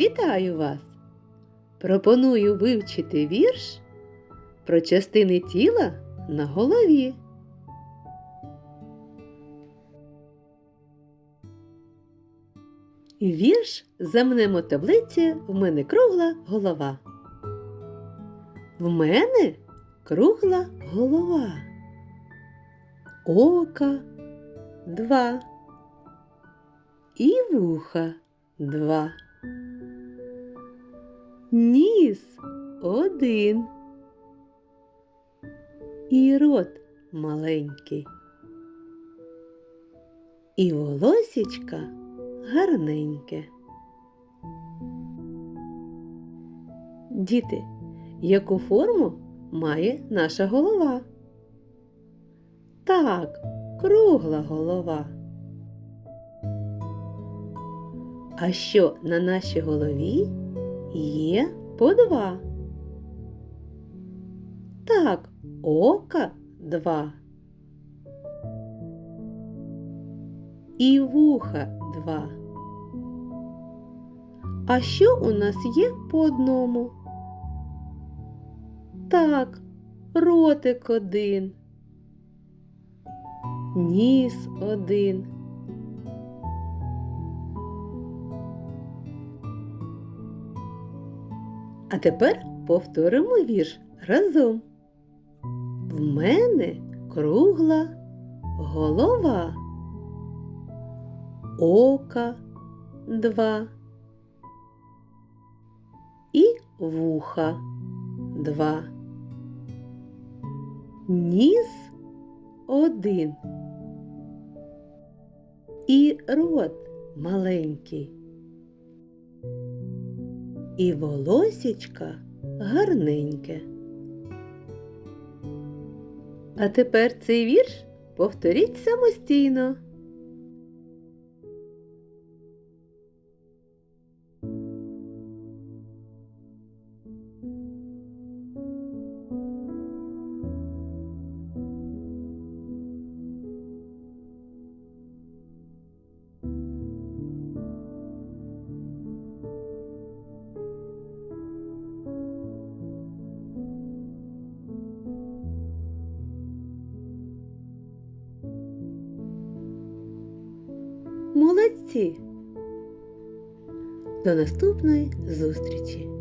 Вітаю вас! Пропоную вивчити вірш про частини тіла на голові. Вірш замнемо таблиці в мене кругла голова. В мене кругла голова. Ока два. І вуха два. Ніс один. І рот маленький. І волосічка гарненьке. Діти, яку форму має наша голова? Так, кругла голова. А що на нашій голові є по два? Так, ока два. І вуха два. А що у нас є по одному? Так, ротик один. Ніс один. А тепер повторимо вірш разом. В мене кругла голова. Ока два. І вуха два. Ніс один. І рот маленький. І волосічка гарненьке. А тепер цей вірш повторіть самостійно. Молодці! До наступної зустрічі!